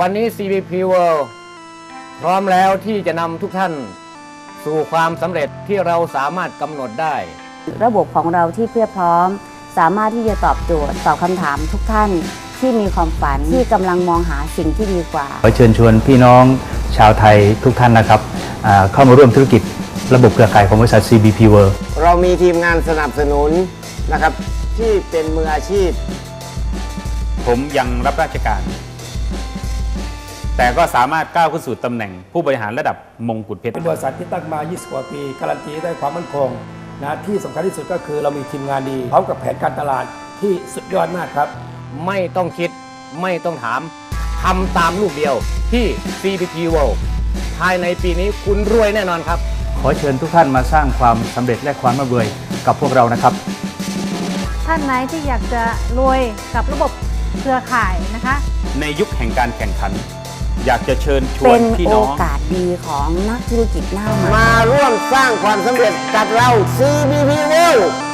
วันนี้ CBP World พร้อมแล้วที่จะนำทุกท่านสู่ความสำเร็จที่เราสามารถกำหนดได้ ระบบของเราที่เพียบพร้อม สามารถที่จะตอบโจทย์ตอบคำถามทุกท่านที่มีความฝันที่กำลังมองหาสิ่งที่ดีกว่า ขอเชิญชวนพี่น้องชาวไทยทุกท่านนะครับอ่าเข้ามาร่วมธุรกิจระบบเครือข่ายของบริษัท CBP World เรามีทีมงานสนับสนุนนะครับที่เป็นมืออาชีพ ผมยังรับราชการ แต่ก็สามารถก้าวขึ้นสู่ตำแหน่งผู้บริหารระดับมงกุฎเพชรเป็นบริษัทที่ตั้งมา 20 กว่าปีการันตีได้ความมั่นคงนะที่สำคัญที่สุดก็คือเรามีทีมงานดีพร้อมกับแผนการตลาดที่สุดยอดมากครับ ไม่ต้องคิดไม่ต้องถามทำตามลูกเดียวที่ CBP World ภายในปีนี้คุณรวยแน่นอนครับ ขอเชิญทุกท่านมาสร้างความสำเร็จและความร่ำรวยกับพวกเรานะครับ ท่านไหนที่อยากจะรวยกับระบบเครือข่ายนะคะ ในยุคแห่งการแข่งขัน อยากจะเชิญชวเป็นนพี่โอน้อง กาสดีของนักธุรกิจหน้าใหม่ มาร่วมสร้างความสำเร็จกับเรา CBP World